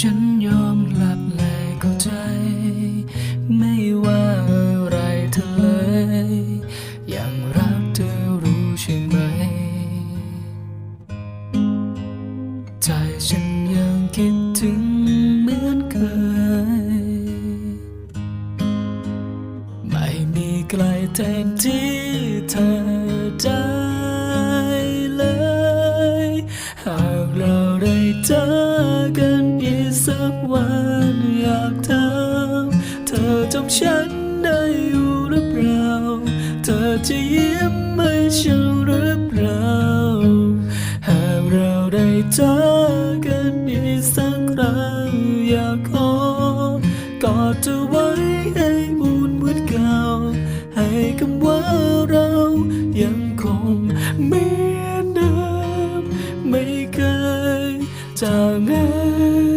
ฉันยอมหลับไหลเข้าใจ ไม่ว่าอะไรเธอเลย ยังรักเธอรู้ใช่ไหม ใจฉันยังคิดถึงเหมือนเคย ไม่มีใครแทนที่เธอได้เลย หากเราได้เจอ อจำฉันได้อยู่หรือเปล่า เธอจะยิ้มให้ฉันหรือเปล่า หากเราได้เจอกันอีกสักครั้งอยากขอกอดเธอไว้ให้อุ่นเหมือนเก่า ให้คำว่าเรายังคงเหมือนเดิมไม่เคยจากหาย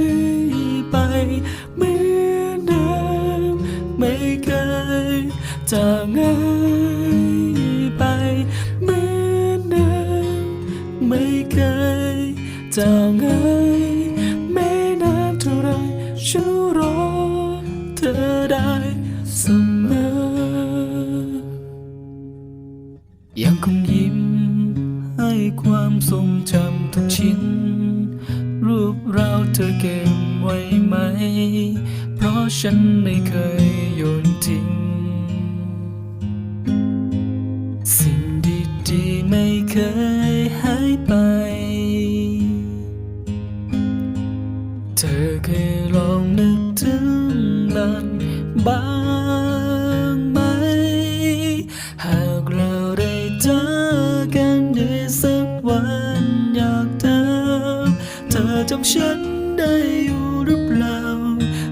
จากหายไปเหมือนเดิมไม่เคยจางหายแม้นานเท่าไรฉันรอเธอได้เสมอ ยังคงยิ้มให้ความทรงจำทุกชิ้น รูปเราเธอเก็บไว้ไหม ราะฉันไม่เคยโยนทิ้ง สิ่งดีๆไม่เคยหายไป เธอเคยลองนึกถึงมันบ้างไหม หากเราได้เจอกันในสักวันอยากถามเธอจำฉันได้อยู่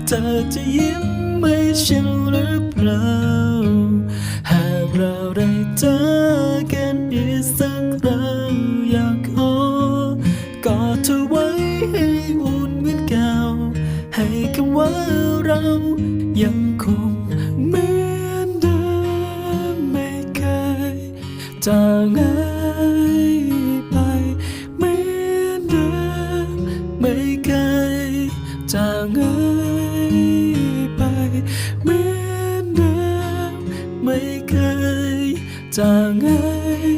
เธอจะยิ้มให้ฉันหรือเปล่า หากเราได้เจอกันอีกสักครั้งอยากขอกอดเธอไว้ให้อุ่นเหมือนเก่า ให้คำว่าเรายังคงเหมือนเดิมไม่เคยจางหายไปเหมือนเดิมไม่เคยจางหาย ไปเหมือนเดิมไม่เคยจางหาย